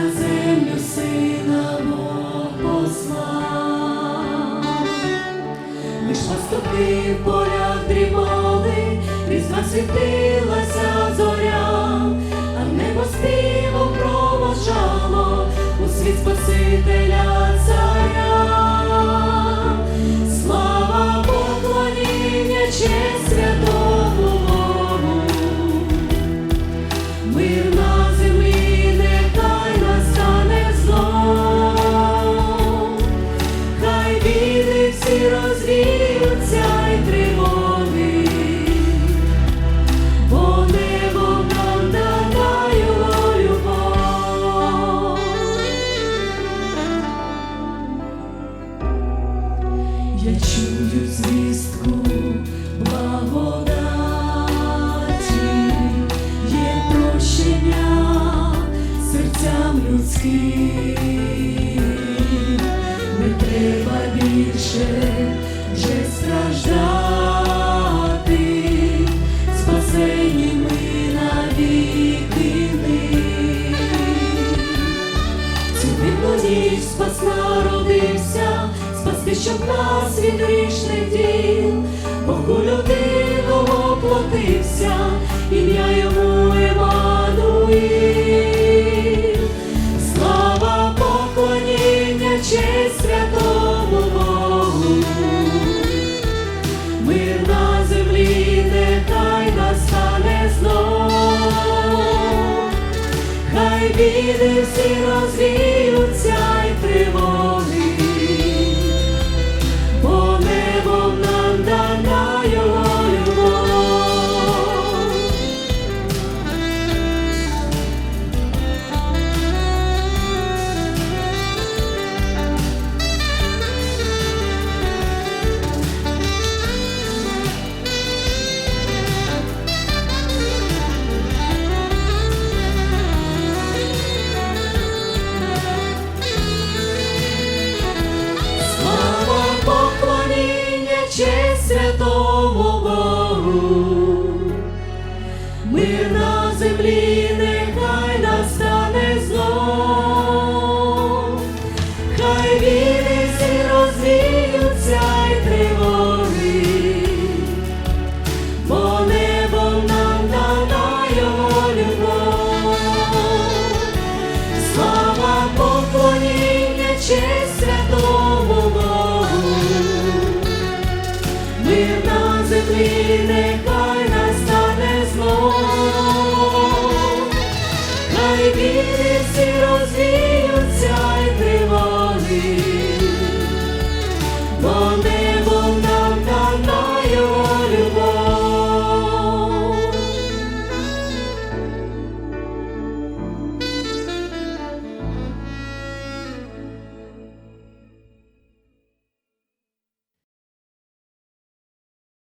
на землю сина Бог послав, лиш пастухи в полях дрімали, різна світилася зоря, а небо спів. Серцям не треба більше вже страждати, спасені ми навіки. Цю дивну ніч спас народився, спасти, щоб нас від грішних діл, На землі, нехай настане знов. Хай біди всі розвіються честь You.